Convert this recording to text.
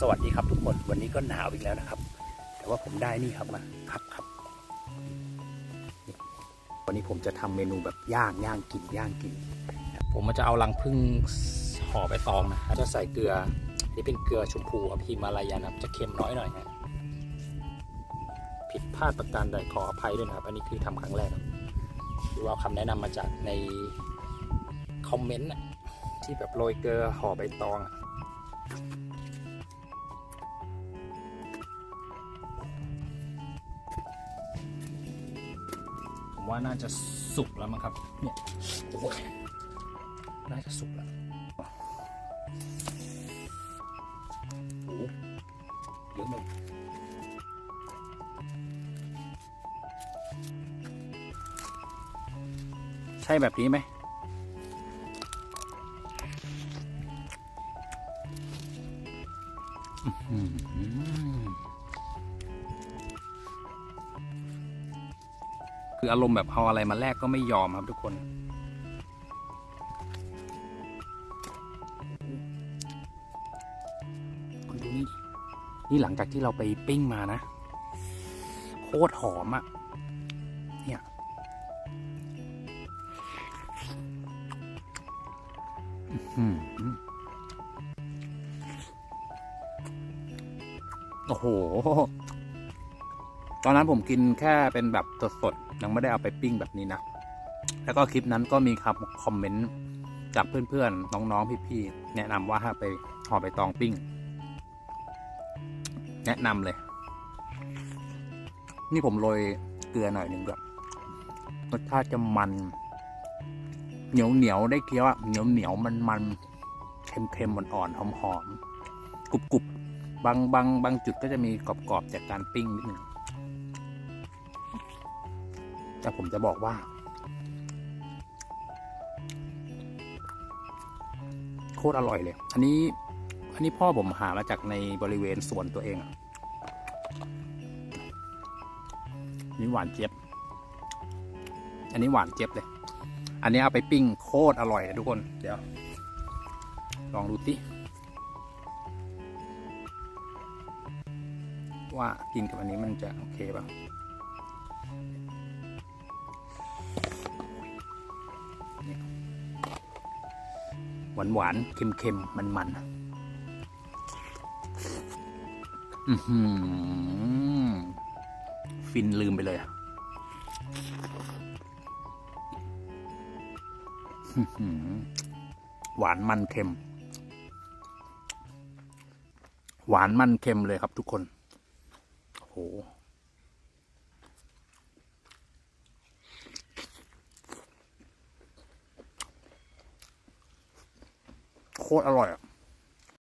สวัสดีครับทุกคนวันนี้ก็หนาวอีกแล้วนะครับ แต่ว่าผมได้นี่ครับมาครับครับวันนี้ผมจะทำเมนูแบบย่างย่างกินย่างกิน ผมมันจะเอารังพึ่งห่อใบตองนะจะใส่เกลือนี่เป็นเกลือชมพูครับฮิมาลายันครับจะเค็มน้อยหน่อยนะผิดพลาดประการใดขออภัยด้วยนะครับ อันนี้คือทำครั้งแรกครับคือว่าคำแนะนำมาจากในคอมเมนต์ที่แบบโรยเกลือห่อใบตอง ว่าน่าจะสุกแล้วมั้งครับ เนี่ยโอ้ยน่าจะสุกแล้วโอ้เยอะเลยใช่แบบนี้ไหมอื้อ คืออารมณ์แบบเอาอะไรมาแลกก็ไม่ยอมครับทุกคน คุณดูนี่ นี่หลังจากที่เราไปปิ้งมานะ โคตรหอมอะ่ะ เนี่ย โอ้โห ตอนนั้นผมกินแค่เป็นแบบสดๆยังไม่ได้เอาไปปิ้งแบบนี้นะ แล้วก็คลิปนั้นก็มีครับคอมเมนต์จากเพื่อนๆ น้องๆ พี่ๆ แนะนำว่าถ้าไปห่อใบตองปิ้ง แนะนำเลย นี่ผมโรยเกลือหน่อยหนึ่งด้วยรสชาติจะมัน เหนียวเหนียวได้เคี้ยวอะเหนียวเหนียวมันมันๆเค็มอ่อนๆหอมๆกรุบๆบางบางบางจุดก็จะมีกรอบๆจากการปิ้งนิดหนึ่ง แต่ผมจะบอกว่า โคตรอร่อยเลย อันนี้ อันนี้พ่อผมหามาจากในบริเวณสวนตัวเองอะนี่หวานเจี๊ยบ อันนี้หวานเจี๊ยบเลย อันนี้เอาไปปิ้งโคตรอร่อยเลยทุกคน เดี๋ยว ลองดูสิว่ากินกับอันนี้มันจะโอเคป่ะ หวานหวานเค็มเค็มมันมันอือหือฟินลืมไปเลยอะอื้อหือหวานมันเค็ม หวานมันเค็มเลยครับทุกคน โอ้โห คตรอร่อยอะ